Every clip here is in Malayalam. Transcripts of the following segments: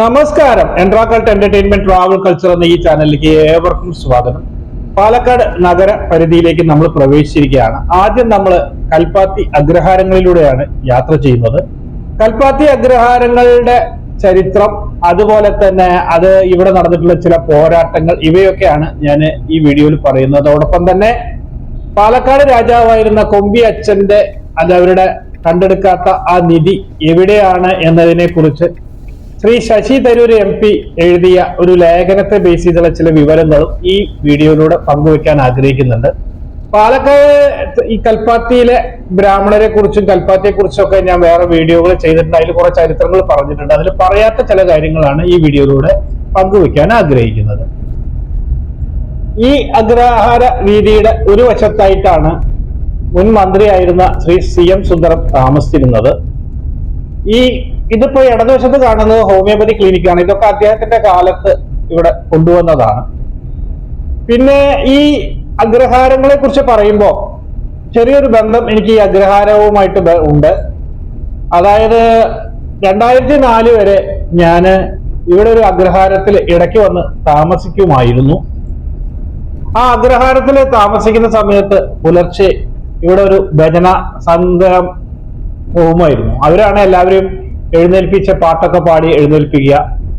നമസ്കാരം. എൻട്രാക്കൾട്ട് എന്റർടൈൻമെന്റ് ട്രാവൽ കൾച്ചർ എന്ന ഈ ചാനലിലേക്ക് ഏവർക്കും സ്വാഗതം. പാലക്കാട് നഗര പരിധിയിലേക്ക് നമ്മൾ പ്രവേശിച്ചിരിക്കുകയാണ്. ആദ്യം നമ്മൾ കൽപ്പാത്തി അഗ്രഹാരങ്ങളിലൂടെയാണ് യാത്ര ചെയ്യുന്നത്. കൽപ്പാത്തി അഗ്രഹാരങ്ങളുടെ ചരിത്രം അതുപോലെ തന്നെ അത് ഇവിടെ നടന്നിട്ടുള്ള ചില പോരാട്ടങ്ങൾ ഇവയൊക്കെയാണ് ഞാൻ ഈ വീഡിയോയിൽ പറയുന്നത്. അതോടൊപ്പം തന്നെ പാലക്കാട് രാജാവായിരുന്ന കൊമ്പി അച്ഛന്റെ അത് അവരുടെ കണ്ടെടുക്കാത്ത ആ നിധി എവിടെയാണ് എന്നതിനെ കുറിച്ച് ശ്രീ ശശി തരൂർ എം പി എഴുതിയ ഒരു ലേഖനത്തെ ബേസ് ചെയ്തുള്ള ചില വിവരങ്ങളും ഈ വീഡിയോയിലൂടെ പങ്കുവെക്കാൻ ആഗ്രഹിക്കുന്നുണ്ട്. പാലക്കാട് ഈ കൽപ്പാത്തിയിലെ ബ്രാഹ്മണരെ കുറിച്ചും കൽപ്പാത്തിയെ കുറിച്ചും ഒക്കെ ഞാൻ വേറെ വീഡിയോകൾ ചെയ്തിട്ടുണ്ട്. അതിൽ കുറെ ചരിത്രങ്ങൾ പറഞ്ഞിട്ടുണ്ട്. അതിൽ പറയാത്ത ചില കാര്യങ്ങളാണ് ഈ വീഡിയോയിലൂടെ പങ്കുവെക്കാൻ ആഗ്രഹിക്കുന്നത്. ഈ അഗ്രാഹാര രീതിയുടെ ഒരു വശത്തായിട്ടാണ് മുൻ മന്ത്രിയായിരുന്ന ശ്രീ സി എം സുന്ദരം താമസിച്ചിരുന്നത്. ഈ ഇതിപ്പോ ഇടതുവശത്ത് കാണുന്നത് ഹോമിയോപ്പതി ക്ലിനിക്കാണ്. ഇതൊക്കെ അദ്ദേഹത്തിന്റെ കാലത്ത് ഇവിടെ കൊണ്ടുവന്നതാണ്. പിന്നെ ഈ അഗ്രഹാരങ്ങളെ കുറിച്ച് പറയുമ്പോൾ ചെറിയൊരു ബന്ധം എനിക്ക് ഈ അഗ്രഹാരവുമായിട്ട് ഉണ്ട്. അതായത് രണ്ടായിരത്തി നാല് വരെ ഞാൻ ഇവിടെ ഒരു അഗ്രഹാരത്തിൽ ഇടയ്ക്ക് വന്ന് താമസിക്കുമായിരുന്നു. ആ അഗ്രഹാരത്തിൽ താമസിക്കുന്ന സമയത്ത് പുലർച്ചെ ഇവിടെ ഒരു ഭജന സംഘം പോകുമായിരുന്നു അവരാണ് എല്ലാവരും എഴുന്നേൽപ്പിച്ച പാട്ടൊക്കെ പാടി എഴുന്നേൽപ്പിക്കുക.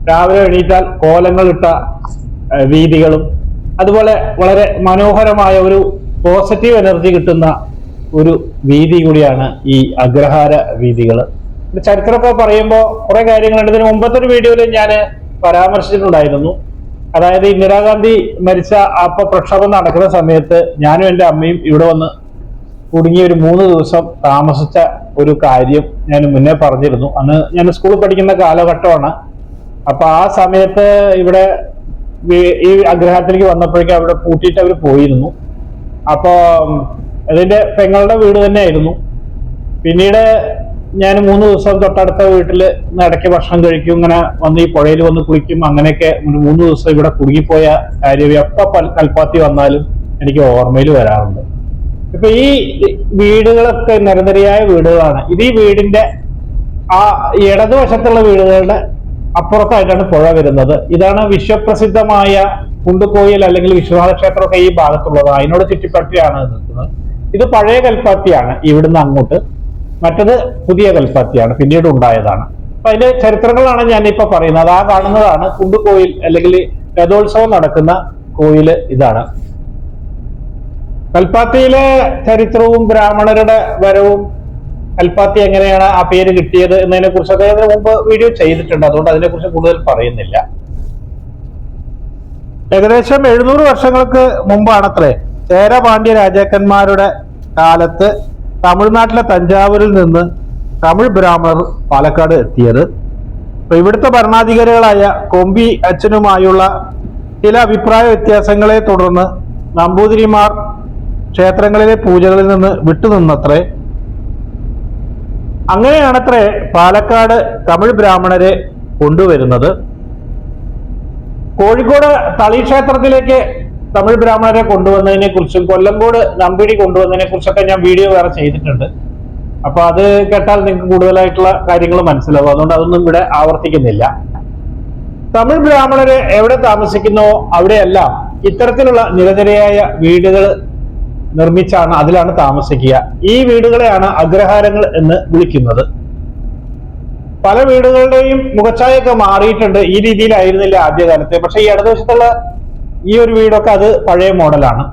രാവിലെ എണീറ്റാൽ കോലങ്ങളിട്ട വീതികളും അതുപോലെ വളരെ മനോഹരമായ ഒരു പോസിറ്റീവ് എനർജി കിട്ടുന്ന ഒരു വീതി കൂടിയാണ് ഈ അഗ്രഹാര വീതികൾ. ചരിത്രമൊക്കെ പറയുമ്പോൾ കുറെ കാര്യങ്ങളുണ്ട് ഇതിന് മുമ്പത്തെ ഒരു വീഡിയോയിൽ ഞാൻ പരാമർശിച്ചിട്ടുണ്ടായിരുന്നു. അതായത് ഇന്ദിരാഗാന്ധി മരിച്ച അപ്പൊ പ്രക്ഷോഭം നടക്കുന്ന സമയത്ത് ഞാനും എന്റെ അമ്മയും ഇവിടെ വന്ന് കുടുങ്ങി ഒരു മൂന്ന് ദിവസം താമസിച്ച ഒരു കാര്യം ഞാൻ മുന്നേ പറഞ്ഞിരുന്നു. അന്ന് ഞാൻ സ്കൂളിൽ പഠിക്കുന്ന കാലഘട്ടമാണ്. അപ്പൊ ആ സമയത്ത് ഇവിടെ ഈ അഗ്രഹത്തിലേക്ക് വന്നപ്പോഴേക്കും അവിടെ പൂട്ടിയിട്ട് അവർ പോയിരുന്നു. അപ്പോ ഉം, അതിന്റെ പെങ്ങളുടെ വീട് തന്നെയായിരുന്നു. പിന്നീട് ഞാൻ മൂന്ന് ദിവസം തൊട്ടടുത്ത വീട്ടിൽ ഇടയ്ക്ക് ഭക്ഷണം കഴിക്കും ഇങ്ങനെ വന്ന് ഈ പുഴയിൽ വന്ന് കുളിക്കും അങ്ങനെയൊക്കെ ഒരു മൂന്ന് ദിവസം ഇവിടെ കുടുങ്ങിപ്പോയ കാര്യം എപ്പോ കൽപ്പാത്തി വന്നാലും എനിക്ക് ഓർമ്മയിൽ വരാറുണ്ട്. ഇപ്പൊ ഈ വീടുകളൊക്കെ നിരനിരയായ വീടുകളാണ്. ഇത് ഈ വീടിന്റെ ആ ഇടതുവശത്തുള്ള വീടുകളുടെ അപ്പുറത്തായിട്ടാണ് പുഴ വരുന്നത്. ഇതാണ് വിശ്വപ്രസിദ്ധമായ കുണ്ടുകോയിൽ അല്ലെങ്കിൽ വിശ്വനാഥ ക്ഷേത്രമൊക്കെ ഈ ഭാഗത്തുള്ളത്. അതിനോട് ചുറ്റിപ്പറ്റിയാണ് നിൽക്കുന്നത്. ഇത് പഴയ കൽപ്പാത്തിയാണ് ഇവിടുന്ന് അങ്ങോട്ട്. മറ്റത് പുതിയ കൽപ്പാത്തിയാണ് പിന്നീട് ഉണ്ടായതാണ്. അപ്പൊ അതിന്റെ ചരിത്രങ്ങളാണ് ഞാനിപ്പോ പറയുന്നത്. ആ കാണുന്നതാണ് കുണ്ടുകോയിൽ അല്ലെങ്കിൽ രഥോത്സവം നടക്കുന്ന കോയിൽ ഇതാണ്. കൽപ്പാത്തിയിലെ ചരിത്രവും ബ്രാഹ്മണരുടെ വരവും കൽപ്പാത്തി എങ്ങനെയാണ് ആ പേര് കിട്ടിയത് എന്നതിനെ കുറിച്ചൊക്കെ അദ്ദേഹത്തിന് മുമ്പ് വീഡിയോ ചെയ്തിട്ടുണ്ട്. അതുകൊണ്ട് അതിനെക്കുറിച്ച് കൂടുതൽ പറയുന്നില്ല. ഏകദേശം എഴുന്നൂറ് വർഷങ്ങൾക്ക് മുമ്പാണത്രേ ചേര പാണ്ഡ്യ രാജാക്കന്മാരുടെ കാലത്ത് തമിഴ്നാട്ടിലെ തഞ്ചാവൂരിൽ നിന്ന് തമിഴ് ബ്രാഹ്മണർ പാലക്കാട് എത്തിയത്. അപ്പൊ ഇവിടുത്തെ ഭരണാധികാരികളായ കൊമ്പി അച്ഛനുമായുള്ള ചില അഭിപ്രായ വ്യത്യാസങ്ങളെ തുടർന്ന് നമ്പൂതിരിമാർ ക്ഷേത്രങ്ങളിലെ പൂജകളിൽ നിന്ന് വിട്ടുനിന്നത്രേ. അങ്ങനെയാണത്രേ പാലക്കാട് തമിഴ് ബ്രാഹ്മണരെ കൊണ്ടുവരുന്നത്. കോഴിക്കോട് തളി ക്ഷേത്രത്തിലേക്ക് തമിഴ് ബ്രാഹ്മണരെ കൊണ്ടുവന്നതിനെ കുറിച്ചും കൊല്ലംകോട് നമ്പിടി കൊണ്ടുവന്നതിനെ കുറിച്ചൊക്കെ ഞാൻ വീഡിയോ വേറെ ചെയ്തിട്ടുണ്ട്. അപ്പൊ അത് കേട്ടാൽ നിങ്ങൾക്ക് കൂടുതലായിട്ടുള്ള കാര്യങ്ങൾ മനസ്സിലാവും. അതുകൊണ്ട് അതൊന്നും ഇവിടെ ആവർത്തിക്കുന്നില്ല. തമിഴ് ബ്രാഹ്മണര് എവിടെ താമസിക്കുന്നോ അവിടെയെല്ലാം ഇത്തരത്തിലുള്ള നിരനിരയായ വീടുകൾ നിർമ്മിച്ചാണ് അതിലാണ് താമസിക്കുക. ഈ വീടുകളെയാണ് അഗ്രഹാരങ്ങൾ എന്ന് വിളിക്കുന്നത്. പല വീടുകളുടെയും മുഖച്ഛായൊക്കെ മാറിയിട്ടുണ്ട്. ഈ രീതിയിലായിരുന്നില്ല ആദ്യകാലത്തെ. പക്ഷെ ഈ ഇടതുവശത്തുള്ള ഈ ഒരു വീടൊക്കെ അത് പഴയ മോഡലാണ്.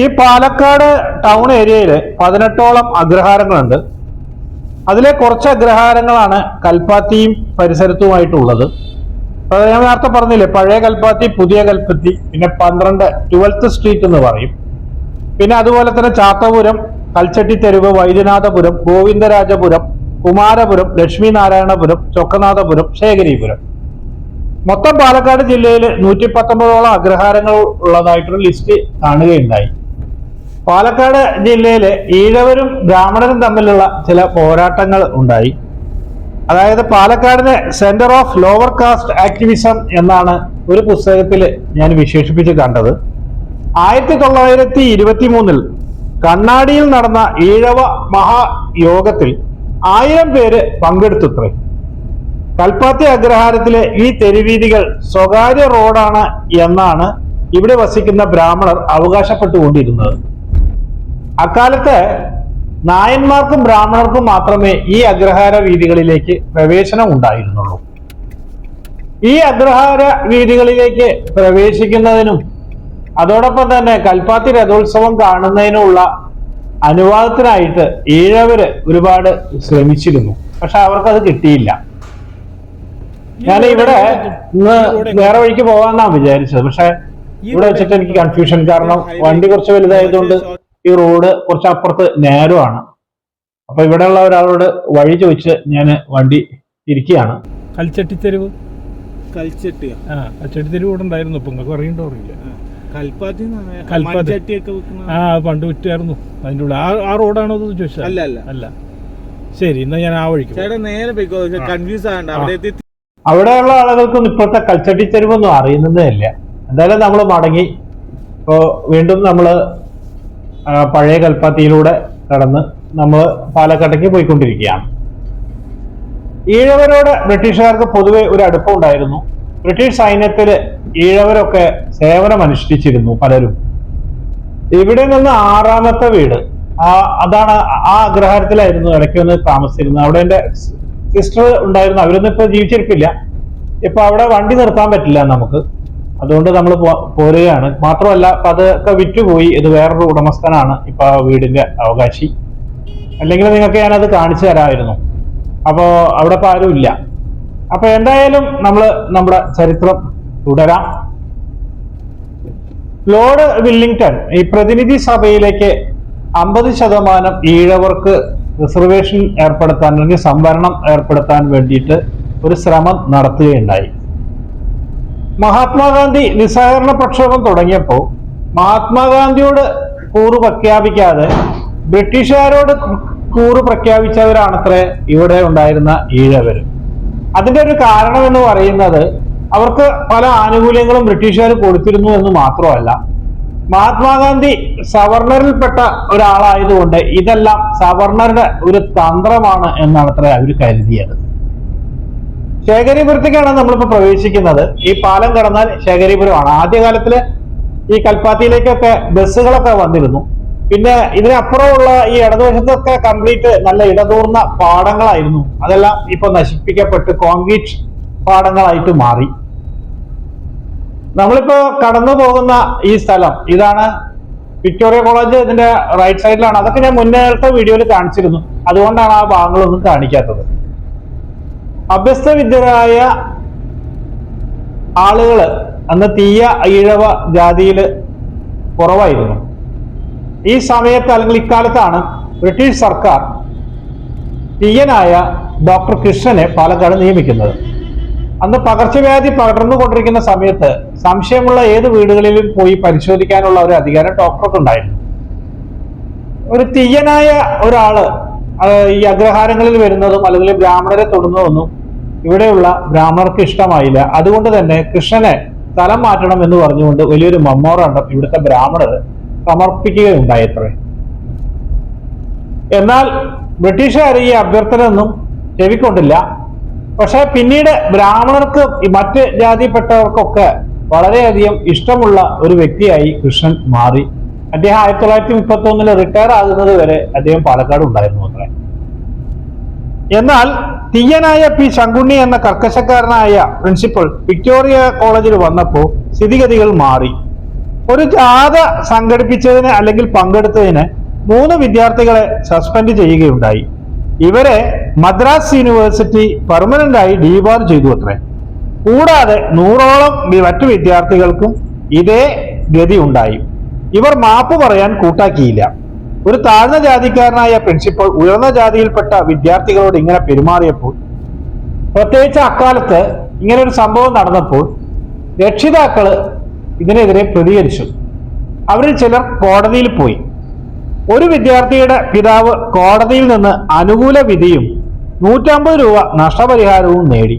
ഈ പാലക്കാട് ടൗൺ ഏരിയയിൽ പതിനെട്ടോളം അഗ്രഹാരങ്ങളുണ്ട്. അതിലെ കുറച്ച് അഗ്രഹാരങ്ങളാണ് കൽപ്പാത്തിയും പരിസരത്തുമായിട്ടുള്ളത്. ഞാൻ നേരത്തെ പറഞ്ഞില്ലേ പഴയ കൽപ്പാത്തി പുതിയ കൽപ്പത്തി പിന്നെ പന്ത്രണ്ട് ട്വൽത്ത് സ്ട്രീറ്റ് എന്ന് പറയും. പിന്നെ അതുപോലെ തന്നെ ചാത്തപുരം കൽച്ചട്ടി തെരുവ് വൈദ്യനാഥപുരം ഗോവിന്ദരാജപുരം കുമാരപുരം ലക്ഷ്മി നാരായണപുരം ചൊക്കനാഥപുരം ശേഖരീപുരം. മൊത്തം പാലക്കാട് ജില്ലയിൽ നൂറ്റി പത്തൊമ്പതോളം അഗ്രഹാരങ്ങൾ ഉള്ളതായിട്ടൊരു ലിസ്റ്റ് കാണുകയുണ്ടായി. പാലക്കാട് ജില്ലയിലെ ഈഴവരും ബ്രാഹ്മണരും തമ്മിലുള്ള ചില പോരാട്ടങ്ങൾ ഉണ്ടായി. അതായത് പാലക്കാടിനെ centre of lower caste activism എന്നാണ് ഒരു പുസ്തകത്തിൽ ഞാൻ വിശേഷിപ്പിച്ച് കണ്ടത്. ആയിരത്തി തൊള്ളായിരത്തി ഇരുപത്തി മൂന്നിൽ കണ്ണാടിയിൽ നടന്ന ഈഴവ മഹായോഗത്തിൽ ആയിരം പേര് പങ്കെടുത്തുത്രേ. കൽപ്പാത്തി അഗ്രഹാരത്തിലെ ഈ തെരുവീതികൾ സ്വകാര്യ റോഡാണ് എന്നാണ് ഇവിടെ വസിക്കുന്ന ബ്രാഹ്മണർ അവകാശപ്പെട്ടുകൊണ്ടിരുന്നത്. അക്കാലത്ത് നായന്മാർക്കും ബ്രാഹ്മണർക്കും മാത്രമേ ഈ അഗ്രഹാര വീതികളിലേക്ക് പ്രവേശനം ഉണ്ടായിരുന്നുള്ളൂ. ഈ അഗ്രഹാര വീതികളിലേക്ക് പ്രവേശിക്കുന്നതിനും അതോടൊപ്പം തന്നെ കൽപ്പാത്തി രഥോത്സവം കാണുന്നതിനുമുള്ള അനുവാദത്തിനായിട്ട് ഈഴവര് ഒരുപാട് ശ്രമിച്ചിരുന്നു. പക്ഷെ അവർക്കത് കിട്ടിയില്ല. ഞാൻ ഇവിടെ ഇന്ന് വേറെ വഴിക്ക് പോകാന്നാ വിചാരിച്ചത്. പക്ഷെ ഇവിടെ വെച്ചിട്ട് എനിക്ക് കൺഫ്യൂഷൻ കാരണം വണ്ടി കുറച്ച് വലുതായതുകൊണ്ട് ഈ റോഡ് കുറച്ച് അപ്പുറത്ത് നേരോ ആണ്. അപ്പൊ ഇവിടെയുള്ള ഒരാളോട് വഴി ചോദിച്ച് ഞാൻ വണ്ടി ഇരിക്കുകയാണ് കൽച്ചട്ടിത്തെരുവ്? കൽച്ചട്ടി. ആ കൽച്ചട്ടിത്തെരുവ് ഇവിടെ ഉണ്ടായിരുന്നു. ഇപ്പൊ നിങ്ങൾക്ക് അറിയണ്ടോ അറിയില്ല. കൽപ്പാത്തി ആ പണ്ട് വിറ്റായിരുന്നു. അതിന്റെ ഉള്ളിൽ. ആ ആ റോഡാണോ എന്ന് ചോദിച്ചാൽ അല്ല അല്ല. അല്ല. ശരി എന്നാ ഞാൻ ആ വഴിക്ക്. ചേട്ടാ നേരെ കൺഫ്യൂസ് ആകണ്ട. അവിടെ അവിടെയുള്ള ആളുകൾക്കൊന്നും ഇപ്പോഴത്തെ കൽച്ചട്ടി തെരുവൊന്നും അറിയുന്നതേ ഇല്ല. എന്തായാലും നമ്മൾ മടങ്ങി. ഇപ്പോ വീണ്ടും നമ്മൾ പഴയ കൽപ്പാത്തിയിലൂടെ കടന്ന് നമ്മൾ പാലക്കാട്ടേക്ക് പോയിക്കൊണ്ടിരിക്കുകയാണ്. ഈഴവരോട് ബ്രിട്ടീഷുകാർക്ക് പൊതുവെ ഒരു അടുപ്പം ഉണ്ടായിരുന്നു. ബ്രിട്ടീഷ് സൈന്യത്തിൽ ഈഴവരൊക്കെ സേവനം അനുഷ്ഠിച്ചിരുന്നു പലരും. ഇവിടെ നിന്ന് ആറാമത്തെ വീട്. ആ അതാണ് ആ അഗ്രഹാരത്തിലായിരുന്നു ഇടയ്ക്ക് വന്ന് താമസിച്ചിരുന്നത്. അവിടെ എന്റെ സിസ്റ്റർ ഉണ്ടായിരുന്നു. അവരൊന്നും ഇപ്പൊ ജീവിച്ചിരിപ്പില്ല. ഇപ്പൊ അവിടെ വണ്ടി നിർത്താൻ പറ്റില്ല നമുക്ക്. അതുകൊണ്ട് നമ്മൾ പോരുകയാണ്. മാത്രമല്ല അതൊക്കെ വിറ്റുപോയി. ഇത് വേറൊരു ഉടമസ്ഥനാണ് ഇപ്പൊ ആ വീടിന്റെ അവകാശി. അല്ലെങ്കിൽ നിങ്ങൾക്ക് ഞാനത് കാണിച്ചു തരാമായിരുന്നു. അപ്പോ അവിടെ ആരും ഇല്ല. അപ്പൊ എന്തായാലും നമ്മൾ നമ്മുടെ ചരിത്രം തുടരാം. ലോർഡ് വില്ലിംഗ്ടൺ ഈ പ്രതിനിധി സഭയിലേക്ക് അമ്പത് ശതമാനം ഈഴവർക്ക് റിസർവേഷൻ ഏർപ്പെടുത്താൻ അല്ലെങ്കിൽ സംവരണം ഏർപ്പെടുത്താൻ വേണ്ടിയിട്ട് ഒരു ശ്രമം നടത്തുകയുണ്ടായി. മഹാത്മാഗാന്ധി നിസ്സഹകരണ പ്രക്ഷോഭം തുടങ്ങിയപ്പോൾ മഹാത്മാഗാന്ധിയോട് കൂറ് പ്രഖ്യാപിക്കാതെ ബ്രിട്ടീഷുകാരോട് കൂറ് പ്രഖ്യാപിച്ചവരാണത്രേ ഇവിടെ ഉണ്ടായിരുന്ന ഈഴവര്. അതിന്റെ ഒരു കാരണം എന്ന് പറയുന്നത് അവർക്ക് പല ആനുകൂല്യങ്ങളും ബ്രിട്ടീഷുകാർ കൊടുത്തിരുന്നു എന്ന് മാത്രമല്ല മഹാത്മാഗാന്ധി സവർണറിൽപ്പെട്ട ഒരാളായതുകൊണ്ട് ഇതെല്ലാം സവർണറുടെ ഒരു തന്ത്രമാണ് എന്നാണ് അത്ര അവർ കരുതിയത്. ശേഖരീപുരത്തേക്കാണ് നമ്മളിപ്പോ പ്രവേശിക്കുന്നത്. ഈ പാലം കടന്നാൽ ശേഖരീപുരമാണ്. ആദ്യകാലത്തിൽ ഈ കൽപ്പാത്തിയിലേക്കൊക്കെ ബസ്സുകളൊക്കെ വന്നിരുന്നു. പിന്നെ ഇതിനപ്പുറമുള്ള ഈ ഇടതുവശത്തൊക്കെ കംപ്ലീറ്റ് നല്ല ഇടതൂർന്ന പാടങ്ങളായിരുന്നു. അതെല്ലാം ഇപ്പൊ നശിപ്പിക്കപ്പെട്ട് കോൺക്രീറ്റ് പാടങ്ങളായിട്ട് മാറി. നമ്മളിപ്പോ കടന്നു പോകുന്ന ഈ സ്ഥലം ഇതാണ് വിക്ടോറിയ കോളേജ്. ഇതിന്റെ റൈറ്റ് സൈഡിലാണ് അതൊക്കെ ഞാൻ മുന്നേത്തെ വീഡിയോയിൽ കാണിച്ചിരുന്നു. അതുകൊണ്ടാണ് ആ ഭാഗങ്ങളൊന്നും കാണിക്കാത്തത്. അഭ്യസ്തവിദ്യരായ ആളുകൾ അന്ന് തീയ ഈഴവ ജാതിയിൽ കുറവായിരുന്നു. ഈ സമയത്ത് അല്ലെങ്കിൽ ഇക്കാലത്താണ് ബ്രിട്ടീഷ് സർക്കാർ തീയനായ ഡോക്ടർ കൃഷ്ണനെ പാലക്കാട് നിയമിക്കുന്നത്. അന്ന് പകർച്ചവ്യാധി പടർന്നുകൊണ്ടിരിക്കുന്ന സമയത്ത് സംശയമുള്ള ഏത് വീടുകളിലും പോയി പരിശോധിക്കാനുള്ള ഒരു അധികാരം ഡോക്ടർക്ക് ഉണ്ടായിരുന്നു. ഒരു തീയനായ ഒരാൾ ഈ അഗ്രഹാരങ്ങളിൽ വരുന്നതും അല്ലെങ്കിൽ ബ്രാഹ്മണരെ തൊടുന്നതൊന്നും ഇവിടെയുള്ള ബ്രാഹ്മണർക്ക് ഇഷ്ടമായില്ല. അതുകൊണ്ട് തന്നെ കൃഷ്ണനെ സ്ഥലം മാറ്റണം എന്ന് പറഞ്ഞുകൊണ്ട് വലിയൊരു മെമ്മോറാണ്ടം ഇവിടുത്തെ ബ്രാഹ്മണർ സമർപ്പിക്കുകയുണ്ടായത്രേ എന്നാൽ ബ്രിട്ടീഷുകാർ ഈ അഭ്യർത്ഥന അഭ്യർത്ഥനയൊന്നും ചെവിക്കൊണ്ടില്ല. പക്ഷെ പിന്നീട് ബ്രാഹ്മണർക്ക് മറ്റ് ജാതിപ്പെട്ടവർക്കൊക്കെ വളരെയധികം ഇഷ്ടമുള്ള ഒരു വ്യക്തിയായി കൃഷ്ണൻ മാറി. അദ്ദേഹം ആയിരത്തി തൊള്ളായിരത്തി മുപ്പത്തി ഒന്നിൽ റിട്ടയർ ആകുന്നത് വരെ അദ്ദേഹം പാലക്കാട് ഉണ്ടായിരുന്നു അത്രേ. എന്നാൽ തീയനായ പി ശങ്കുണ്ണി എന്ന കർക്കശക്കാരനായ പ്രിൻസിപ്പൽ വിക്ടോറിയ കോളേജിൽ വന്നപ്പോൾ സ്ഥിതിഗതികൾ മാറി. ഒരു ജാഥ സംഘടിപ്പിച്ചതിന് അല്ലെങ്കിൽ പങ്കെടുത്തതിന് മൂന്ന് വിദ്യാർത്ഥികളെ സസ്പെൻഡ് ചെയ്യുകയുണ്ടായി. ഇവരെ മദ്രാസ് യൂണിവേഴ്സിറ്റി പെർമനന്റ് ആയി ഡീബാർ ചെയ്തു അത്രേ. കൂടാതെ നൂറോളം മറ്റു വിദ്യാർത്ഥികൾക്കും ഇതേ ഗതി ഉണ്ടായി. ഇവർ മാപ്പ് പറയാൻ കൂട്ടാക്കിയില്ല. ഒരു താഴ്ന്ന ജാതിക്കാരനായ പ്രിൻസിപ്പൾ ഉയർന്ന ജാതിയിൽപ്പെട്ട വിദ്യാർത്ഥികളോട് ഇങ്ങനെ പെരുമാറിയപ്പോൾ പ്രത്യേകിച്ച് അക്കാലത്ത് ഇങ്ങനെ ഒരു സംഭവം നടന്നപ്പോൾ രക്ഷിതാക്കൾ ഇതിനെതിരെ പ്രതികരിച്ചു. അവരിൽ ചിലർ കോടതിയിൽ പോയി. ഒരു വിദ്യാർത്ഥിയുടെ പിതാവ് കോടതിയിൽ നിന്ന് അനുകൂല വിധിയും നൂറ്റമ്പത് രൂപ നഷ്ടപരിഹാരവും നേടി.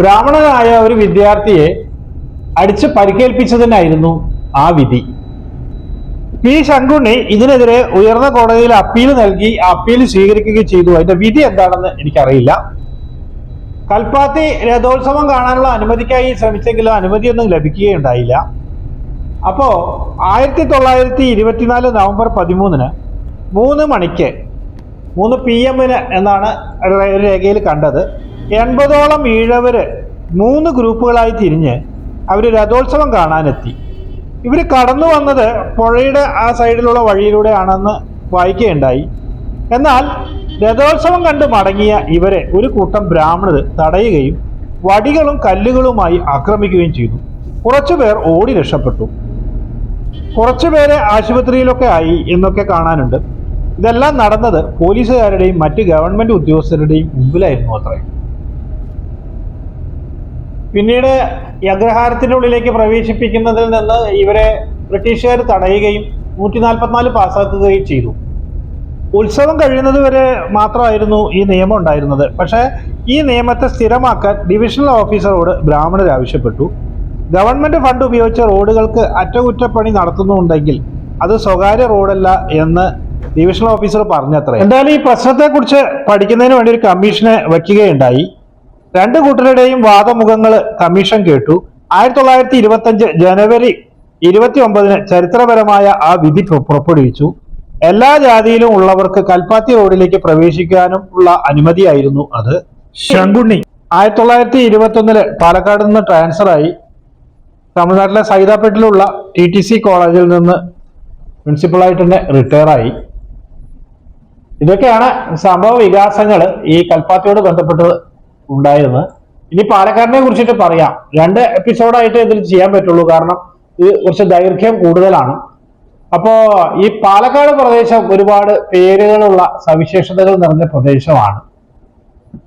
ബ്രാഹ്മണനായ ഒരു വിദ്യാർത്ഥിയെ അടിച്ച് പരിക്കേൽപ്പിച്ചതിനായിരുന്നു ആ വിധി. പി ശങ്കുണ്ണി ഇതിനെതിരെ ഉയർന്ന കോടതിയിൽ അപ്പീൽ നൽകി അപ്പീൽ സ്വീകരിക്കുകയും ചെയ്തു. അതിന്റെ വിധി എന്താണെന്ന് എനിക്കറിയില്ല. കൽപ്പാത്തി രഥോത്സവം കാണാനുള്ള അനുമതിക്കായി ശ്രമിച്ചെങ്കിലും അനുമതിയൊന്നും ലഭിക്കുകയുണ്ടായില്ല. അപ്പോ ആയിരത്തി തൊള്ളായിരത്തി ഇരുപത്തിനാല് നവംബർ പതിമൂന്നിന് മൂന്ന് മണിക്ക് മൂന്ന് പി എമ്മിന് എന്നാണ് രേഖയിൽ കണ്ടത്. എൺപതോളം ഈഴവര് മൂന്ന് ഗ്രൂപ്പുകളായി തിരിഞ്ഞ് അവർ രഥോത്സവം കാണാനെത്തി. ഇവർ കടന്നു വന്നത് പുഴയുടെ ആ സൈഡിലുള്ള വഴിയിലൂടെയാണെന്ന് വായിക്കുകയുണ്ടായി. എന്നാൽ രഥോത്സവം കണ്ട് മടങ്ങിയ ഇവരെ ഒരു കൂട്ടം ബ്രാഹ്മണർ തടയുകയും വടികളും കല്ലുകളുമായി ആക്രമിക്കുകയും ചെയ്തു. കുറച്ചുപേർ ഓടി രക്ഷപ്പെട്ടു. കുറച്ചുപേരെ ആശുപത്രിയിലൊക്കെ ആയി എന്നൊക്കെ കാണാനുണ്ട്. ഇതെല്ലാം നടന്നത് പോലീസുകാരുടെയും മറ്റ് ഗവൺമെന്റ് ഉദ്യോഗസ്ഥരുടെയും മുമ്പിലായിരുന്നു അത്രേ. പിന്നീട് ഉള്ളിലേക്ക് പ്രവേശിപ്പിക്കുന്നതിൽ നിന്ന് ഇവരെ ബ്രിട്ടീഷുകാർ തടയുകയും നൂറ്റി നാൽപ്പത്തിനാല് പാസ്സാക്കുകയും ചെയ്തു. ഉത്സവം കഴിയുന്നത് വരെ മാത്രമായിരുന്നു ഈ നിയമം ഉണ്ടായിരുന്നത്. പക്ഷേ ഈ നിയമത്തെ സ്ഥിരമാക്കാൻ ഡിവിഷണൽ ഓഫീസറോട് ബ്രാഹ്മണർ ആവശ്യപ്പെട്ടു. ഗവൺമെന്റ് ഫണ്ട് ഉപയോഗിച്ച റോഡുകൾക്ക് അറ്റകുറ്റപ്പണി നടത്തുന്നുണ്ടെങ്കിൽ അത് സ്വകാര്യ റോഡല്ല എന്ന് ഡിവിഷണൽ ഓഫീസർ പറഞ്ഞത്രേ. എന്തായാലും ഈ പ്രശ്നത്തെക്കുറിച്ച് പഠിക്കുന്നതിന് വേണ്ടി ഒരു കമ്മീഷനെ വയ്ക്കുകയുണ്ടായി. രണ്ട് കൂട്ടരുടെയും വാദമുഖങ്ങൾ കമ്മീഷൻ കേട്ടു. ആയിരത്തി തൊള്ളായിരത്തി ഇരുപത്തി അഞ്ച് ജനുവരി ഇരുപത്തി ഒമ്പതിന് ചരിത്രപരമായ ആ വിധി പുറ- പുറപ്പെടുവിച്ചു. എല്ലാ ജാതിയിലും ഉള്ളവർക്ക് കൽപ്പാത്തി റോഡിലേക്ക് പ്രവേശിക്കാനും ഉള്ള അനുമതിയായിരുന്നു അത്. ശങ്കുണ്ണി. ആയിരത്തി തൊള്ളായിരത്തി ഇരുപത്തി ഒന്നിൽ പാലക്കാട് നിന്ന് ട്രാൻസ്ഫറായി. തമിഴ്നാട്ടിലെ സൈതാപ്പേട്ടിലുള്ള ടി ടി സി കോളേജിൽ നിന്ന് പ്രിൻസിപ്പളായിട്ട് തന്നെ റിട്ടയറായി. ഇതൊക്കെയാണ് സംഭവ വികാസങ്ങൾ ഈ കൽപ്പാത്തിയോട് ബന്ധപ്പെട്ട് ഉണ്ടായിരുന്നത് ഇനി പാലക്കാടിനെ കുറിച്ചിട്ട് പറയാം. രണ്ട് എപ്പിസോഡായിട്ട് ഇതിൽ ചെയ്യാൻ പറ്റുള്ളൂ. കാരണം ഇത് കുറച്ച് ദൈർഘ്യം കൂടുതലാണ്. അപ്പോ ഈ പാലക്കാട് പ്രദേശം ഒരുപാട് പേരുകളുള്ള സവിശേഷതകൾ നിറഞ്ഞ പ്രദേശമാണ്.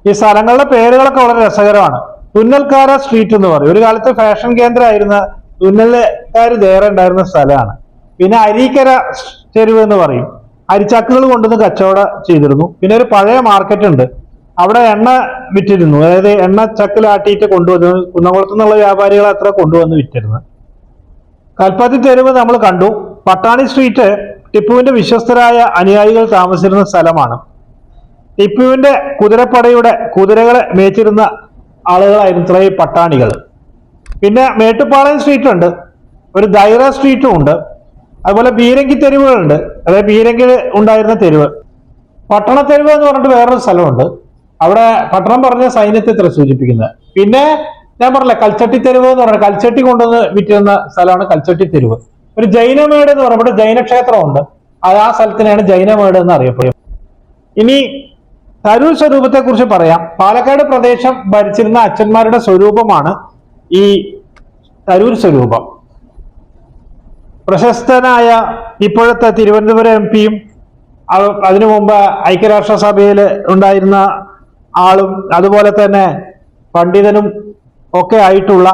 ഈ സ്ഥലങ്ങളുടെ പേരുകളൊക്കെ വളരെ രസകരമാണ്. തുന്നൽക്കാര സ്ട്രീറ്റ് എന്ന് പറയും. ഒരു കാലത്ത് ഫാഷൻ കേന്ദ്രമായിരുന്ന തുന്നൽക്കാർ വേറെ ഉണ്ടായിരുന്ന സ്ഥലമാണ്. പിന്നെ അരീക്കര തെരുവ് എന്ന് പറയും. അരിച്ചക്കുകൾ കൊണ്ടുവന്ന് കച്ചവടം ചെയ്തിരുന്നു. പിന്നെ ഒരു പഴയ മാർക്കറ്റ് ഉണ്ട്. അവിടെ എണ്ണ വിറ്റിരുന്നു. അതായത് എണ്ണ ചക്കിലാട്ടിയിട്ട് കൊണ്ടുവന്നു കുന്നംകുളത്തു നിന്നുള്ള വ്യാപാരികൾ അത്ര കൊണ്ടുവന്ന് വിറ്റിരുന്നു. കൽപ്പാത്തി തെരുവ് നമ്മൾ കണ്ടു. പട്ടാണി സ്ട്രീറ്റ് ടിപ്പുവിന്റെ വിശ്വസ്തരായ അനുയായികൾ താമസിച്ചിരുന്ന സ്ഥലമാണ്. ടിപ്പുവിന്റെ കുതിരപ്പടയുടെ കുതിരകളെ മേച്ചിരുന്ന ആളുകളായിരുന്നു ഇത്രയും പട്ടാണികൾ. പിന്നെ മേട്ടുപ്പാളയം സ്ട്രീറ്റ് ഉണ്ട്. ഒരു ദൈറ സ്ട്രീറ്റും ഉണ്ട്. അതുപോലെ ബീരങ്കി തെരുവുകളുണ്ട്. അതായത് ബീരങ്കിൽ ഉണ്ടായിരുന്ന തെരുവ്. പട്ടണ തെരുവ് എന്ന് പറഞ്ഞിട്ട് വേറൊരു സ്ഥലമുണ്ട്. അവിടെ പട്ടണം പറഞ്ഞ സൈന്യത്തെ ഇത്ര സൂചിപ്പിക്കുന്നത്? പിന്നെ ഞാൻ പറഞ്ഞില്ല കൽച്ചട്ടി തെരുവ് എന്ന് പറഞ്ഞ കൽച്ചട്ടി കൊണ്ടുവന്ന് വിറ്റിരുന്ന സ്ഥലമാണ് കൽച്ചട്ടി തെരുവ്. ഒരു ജൈനമേട് എന്ന് പറയുമ്പോൾ ജൈനക്ഷേത്രമുണ്ട്. അത് ആ സ്ഥലത്തിനാണ് ജൈനമേട് എന്ന് അറിയപ്പെടുന്നത്. ഇനി തരൂർ സ്വരൂപത്തെ കുറിച്ച് പറയാം. പാലക്കാട് പ്രദേശം ഭരിച്ചിരുന്ന അച്ഛന്മാരുടെ സ്വരൂപമാണ് ഈ തരൂർ സ്വരൂപം. പ്രശസ്തനായ ഇപ്പോഴത്തെ തിരുവനന്തപുരം എം പിയും അതിനു മുമ്പ് ഐക്യരാഷ്ട്രസഭയിൽ ഉണ്ടായിരുന്ന ആളും അതുപോലെ തന്നെ പണ്ഡിതനും ഒക്കെ ആയിട്ടുള്ള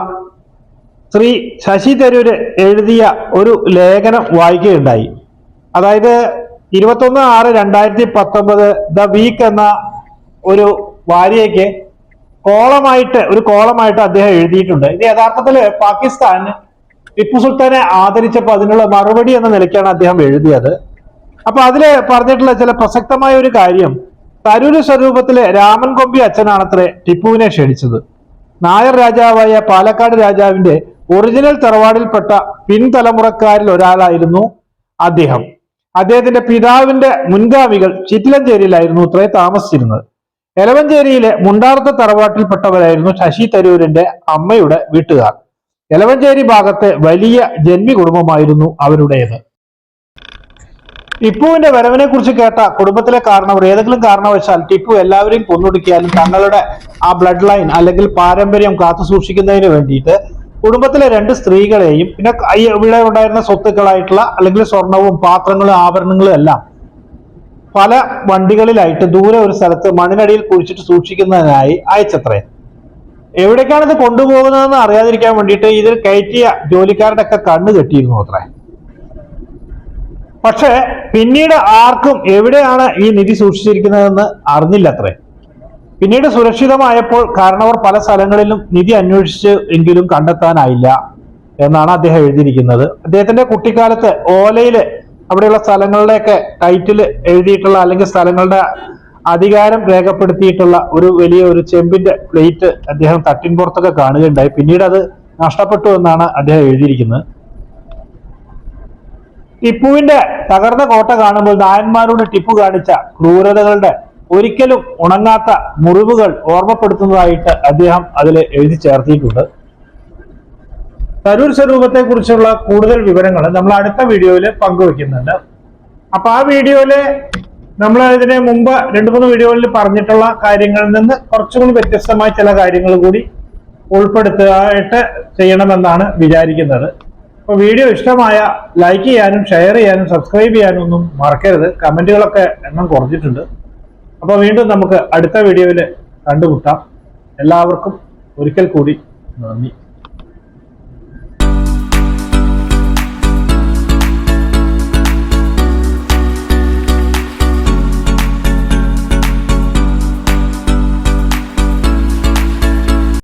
ശ്രീ ശശി തരൂര് എഴുതിയ ഒരു ലേഖനം വായിക്കുകയുണ്ടായി. അതായത് ഇരുപത്തൊന്ന് ആറ് രണ്ടായിരത്തി പത്തൊമ്പത് ദ വീക്ക് എന്ന ഒരു വാര്യയ്ക്ക് കോളമായിട്ട് ഒരു കോളമായിട്ട് അദ്ദേഹം എഴുതിയിട്ടുണ്ട്. ഇത് യഥാർത്ഥത്തിൽ പാകിസ്ഥാൻ ടിപ്പു സുൽത്താനെ ആദരിച്ചപ്പോൾ അതിനുള്ള മറുപടി എന്ന നിലയ്ക്കാണ് അദ്ദേഹം എഴുതിയത്. അപ്പൊ അതിൽ പറഞ്ഞിട്ടുള്ള ചില പ്രസക്തമായ ഒരു കാര്യം തരൂര് സ്വരൂപത്തിലെ രാമൻ കൊമ്പി അച്ഛനാണത്രേ ടിപ്പുവിനെ ക്ഷണിച്ചത്. നായർ രാജാവായ പാലക്കാട് രാജാവിന്റെ ഒറിജിനൽ തറവാടിൽപ്പെട്ട പിൻതലമുറക്കാരിൽ ഒരാളായിരുന്നു അദ്ദേഹം. അദ്ദേഹത്തിന്റെ പിതാവിന്റെ മുൻഗാമികൾ ചിറ്റിലഞ്ചേരിയിലായിരുന്നു ഇത്രേ താമസിച്ചിരുന്നത്. എലവഞ്ചേരിയിലെ മുണ്ടാർത്ത തറവാട്ടിൽപ്പെട്ടവരായിരുന്നു ശശി തരൂരിന്റെ അമ്മയുടെ വീട്ടുകാർ. എലവഞ്ചേരി ഭാഗത്തെ വലിയ ജന്മി കുടുംബമായിരുന്നു അവരുടേത്. ടിപ്പുവിന്റെ വരവിനെ കുറിച്ച് കേട്ട കുടുംബത്തിലെ കാരണവർ ഏതെങ്കിലും കാരണവശാൽ ടിപ്പു എല്ലാവരെയും കൊന്നൊടുക്കിയാലും തങ്ങളുടെ ആ ബ്ലഡ് ലൈൻ അല്ലെങ്കിൽ പാരമ്പര്യം കാത്തു സൂക്ഷിക്കുന്നതിന് വേണ്ടിയിട്ട് കുടുംബത്തിലെ രണ്ട് സ്ത്രീകളെയും പിന്നെ ഇവിടെ ഉണ്ടായിരുന്ന സ്വത്തുക്കളായിട്ടുള്ള അല്ലെങ്കിൽ സ്വർണവും പാത്രങ്ങളും ആഭരണങ്ങളും എല്ലാം പല വണ്ടികളിലായിട്ട് ദൂരെ ഒരു സ്ഥലത്ത് മണ്ണിനടിയിൽ കുഴിച്ചിട്ട് സൂക്ഷിക്കുന്നതിനായി അയച്ചത്രേ. എവിടേക്കാണ് ഇത് കൊണ്ടുപോകുന്നതെന്ന് അറിയാതിരിക്കാൻ വേണ്ടിയിട്ട് ഇതിൽ കയറ്റിയ ജോലിക്കാരുടെ ഒക്കെ കണ്ണ് കെട്ടിയിരുന്നു അത്രേ. പക്ഷേ പിന്നീട് ആർക്കും എവിടെയാണ് ഈ നിധി സൂക്ഷിച്ചിരിക്കുന്നതെന്ന് അറിഞ്ഞില്ല അത്രേ പിന്നീട് സുരക്ഷിതമായപ്പോൾ കാരണവർ പല സ്ഥലങ്ങളിലും നിധി അന്വേഷിച്ച് എങ്കിലും കണ്ടെത്താനായില്ല എന്നാണ് അദ്ദേഹം എഴുതിയിരിക്കുന്നത്. അദ്ദേഹത്തിന്റെ കുട്ടിക്കാലത്ത് ഓലയിൽ അവിടെയുള്ള സ്ഥലങ്ങളുടെയൊക്കെ ടൈറ്റിൽ എഴുതിയിട്ടുള്ള അല്ലെങ്കിൽ സ്ഥലങ്ങളുടെ അധികാരം രേഖപ്പെടുത്തിയിട്ടുള്ള ഒരു വലിയ ഒരു ചെമ്പിന്റെ പ്ലേറ്റ് അദ്ദേഹം തട്ടിൻപുറത്തൊക്കെ കാണുകയുണ്ടായി. പിന്നീട് അത് നഷ്ടപ്പെട്ടു എന്നാണ് അദ്ദേഹം എഴുതിയിരിക്കുന്നത്. ടിപ്പുവിന്റെ തകർന്ന കോട്ട കാണുമ്പോൾ നായന്മാരോട് ടിപ്പു കാണിച്ച ക്രൂരതകളുടെ ഒരിക്കലും ഉണങ്ങാത്ത മുറിവുകൾ ഓർമ്മപ്പെടുത്തുന്നതായിട്ട് അദ്ദേഹം അതിൽ എഴുതി ചേർത്തിയിട്ടുണ്ട്. തരൂർ സ്വരൂപത്തെ കുറിച്ചുള്ള കൂടുതൽ വിവരങ്ങൾ നമ്മൾ അടുത്ത വീഡിയോയിൽ പങ്കുവെക്കുന്നുണ്ട് അപ്പൊ ആ വീഡിയോയിൽ നമ്മൾ ഇതിന് മുമ്പ് രണ്ടു മൂന്ന് വീഡിയോകളിൽ പറഞ്ഞിട്ടുള്ള കാര്യങ്ങളിൽ നിന്ന് കുറച്ചുകൂടി വ്യത്യസ്തമായ ചില കാര്യങ്ങൾ കൂടി ഉൾപ്പെടുത്തുകയായിട്ട് ചെയ്യണമെന്നാണ് വിചാരിക്കുന്നത്. അപ്പൊ വീഡിയോ ഇഷ്ടമായ ലൈക്ക് ചെയ്യാനും ഷെയർ ചെയ്യാനും സബ്സ്ക്രൈബ് ചെയ്യാനും ഒന്നും മറക്കരുത്. കമന്റുകളൊക്കെ എണ്ണം കുറഞ്ഞിട്ടുണ്ട്. അപ്പൊ വീണ്ടും നമുക്ക് അടുത്ത വീഡിയോയിൽ കണ്ടുമുട്ടാം. എല്ലാവർക്കും ഒരിക്കൽ കൂടി നന്ദി.